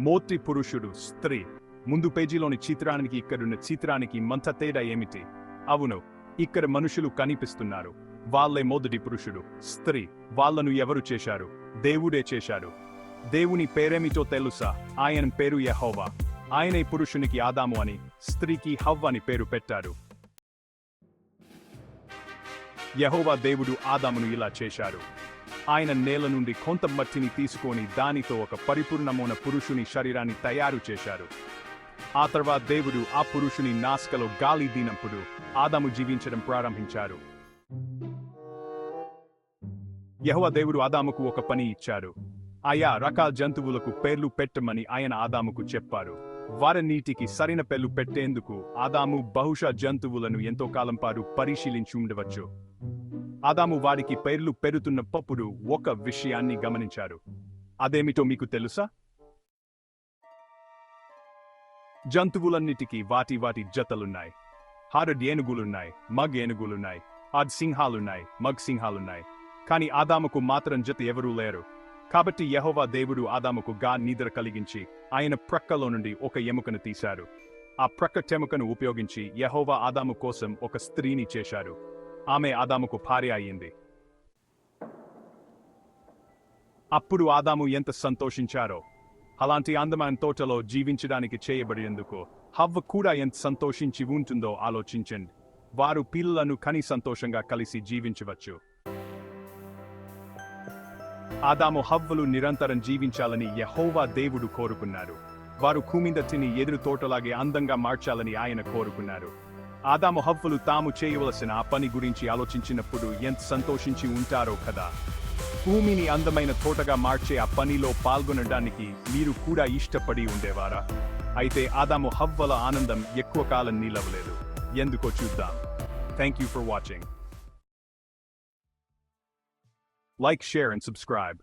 మోతి పురుషుడు స్త్రీ. ముందు పేజీలోని చిత్రానికి ఇక్కడున్న చిత్రానికి మంత తేడా ఏమిటి? అవును ఇక్కడ మనుషులు కనిపిస్తున్నారు. వాళ్ళే మొదటి పురుషుడు స్త్రీ. వాళ్ళను ఎవరు చేశారు? దేవుడే చేశారు దేవుని పేరేమిటో తెలుసా? ఆయన పేరు యహోవా. ఆయనే పురుషునికి ఆదాము అని స్త్రీకి హవ్వ అని పేరు పెట్టారు. యహోవా దేవుడు ఆదామును ఇలా చేశారు ఆయన నేల నుండి కొంత మట్టిని తీసుకొని దానితో ఒక పరిపూర్ణమైన పురుషుని శరీరాన్ని తయారు చేశారు. ఆ తర్వాత దేవుడు ఆ పురుషుని నాస్కలో గాలి దీనప్పుడు ఆదాము జీవించడం ప్రారంభించారు. యహవ దేవుడు ఆదాముకు ఒక పని ఇచ్చారు. ఆయా రకాల జంతువులకు పేర్లు పెట్టమని ఆయన ఆదాముకు చెప్పారు. వారి నీటికి సరైన పేర్లు పెట్టేందుకు ఆదాము బహుశా జంతువులను ఎంతో కాలం పాటు పరిశీలించి ఉండవచ్చు. ఆదాము వారికి పేర్లు పెరుతున్నప్పుడు ఒక విషయాన్ని గమనించారు. అదేమిటో మీకు తెలుసా? జంతువులన్నిటికీ వాటి వాటి జతలున్నాయి. హారడ్ ఏనుగులున్నాయి మగ్ ఏనుగులున్నాయి ఆడ్ సింహాలున్నాయి మగ్ సింహాలున్నాయి. కాని ఆదాముకు మాత్రం జత ఎవరూ లేరు. కాబట్టి యహోవా దేవుడు ఆదాముకు గా నిద్ర కలిగించి ఆయన ప్రక్కలో నుండి ఒక ఎముకను తీశారు. ఆ ప్రక్క టెముకను ఉపయోగించి యహోవా ఆదాము కోసం ఒక స్త్రీని చేశారు. ఆమె ఆదాముకు భార్య అయింది అప్పుడు ఆదాము ఎంత సంతోషించారో అలాంటి అందమైన తోటలో జీవించడానికి చేయబడినందుకు హవ్వ కూడా ఎంత సంతోషించి ఉంటుందో ఆలోచించండి. వారు పిల్లలను కని సంతోషంగా కలిసి జీవించవచ్చు. ఆదాము హవ్వలు నిరంతరం జీవించాలని యహోవా దేవుడు కోరుకున్నారు. వారు కుమింద తిని ఎదురు తోటలాగే అందంగా మార్చాలని ఆయన కోరుకున్నారు. ఆదాము హవ్వలు తాము చేయవలసిన ఆ పని గురించి ఆలోచించినప్పుడు ఎంత సంతోషించి ఉంటారో కదా. భూమిని అందమైన తోటగా మార్చే ఆ పనిలో పాల్గొనడానికి మీరు కూడా ఇష్టపడి ఉండేవారా? అయితే ఆదాము హవ్వల ఆనందం ఎక్కువ కాలం నిలవలేదు. ఎందుకో చూద్దాం. Thank you for watching like share and subscribe